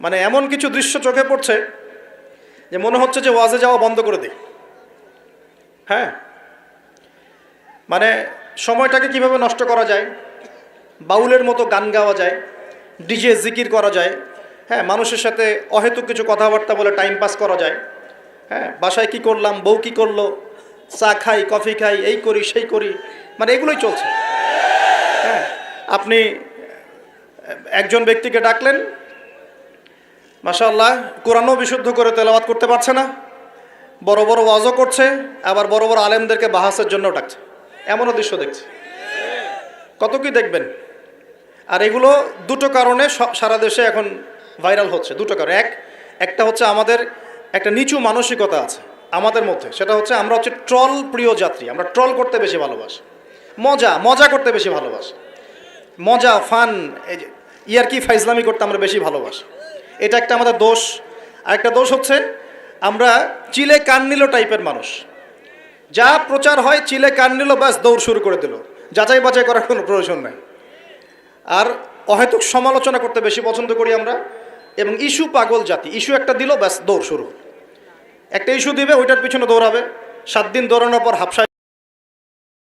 মানে এমন কিছু দৃশ্য চোখে পড়ছে যে মনে হচ্ছে যে ওয়াজে যাওয়া বন্ধ করে দিই। হ্যাঁ? মানে সময়টাকে কীভাবে নষ্ট করা যায়? বাউলের মতো গান গাওয়া যায়, ডিজে জিকির করা যায় হ্যাঁ মানুষের সাথে অহেতুক কিছু কথাবার্তা বলে টাইম পাস করা যায় হ্যাঁ বাসায় কি করলাম, বউ কি করল, চা খাই, কফি খাই, এই করি, সেই করি মানে এগুলোই চলছে। হ্যাঁ আপনি একজন ব্যক্তিকে ডাকলেন মাশাআল্লাহ, কোরআনও বিশুদ্ধ করে তেলাওয়াত করতে পারছে না। বড় বড় ওয়াজও করছে, আবার বড় বড় আলেমদেরকে বাহাসের জন্য ডাকছে। এমনও দৃশ্য দেখছে। কত কি দেখবেন? আর এগুলো দুটো কারণে সারা দেশে এখন ভাইরাল হচ্ছে। দুটো কারণ। এক, একটা হচ্ছে আমাদের একটা নিচু মানসিকতা আছে আমাদের মধ্যে। সেটা হচ্ছে আমরা হচ্ছে ট্রল প্রিয় যাত্রী। আমরা ট্রল করতে বেশি ভালোবাসি। মজা মজা করতে বেশি ভালোবাসি। মজা, ফান, এই যে ইয়ারকি ফাইজলামি করতে আমরা বেশি ভালোবাসি। এটা একটা আমাদের দোষ। আর একটা দোষ হচ্ছে, আমরা চিলে কান নিল টাইপের মানুষ। যা প্রচার হয় চিলে কান নিল, ব্যাস দৌড় শুরু করে দিল। যাচাই বাছাই করার কোনো প্রয়োজন নাই। আর অহেতুক সমালোচনা করতে বেশি পছন্দ করি আমরা, এবং ইস্যু পাগল জাতি। ইস্যু একটা দিল, ব্যাস দৌড় শুরু। একটা ইস্যু দিবে, ওইটার পিছনে দৌড়াবে। সাত দিন দৌড়ানোর পর হাফসা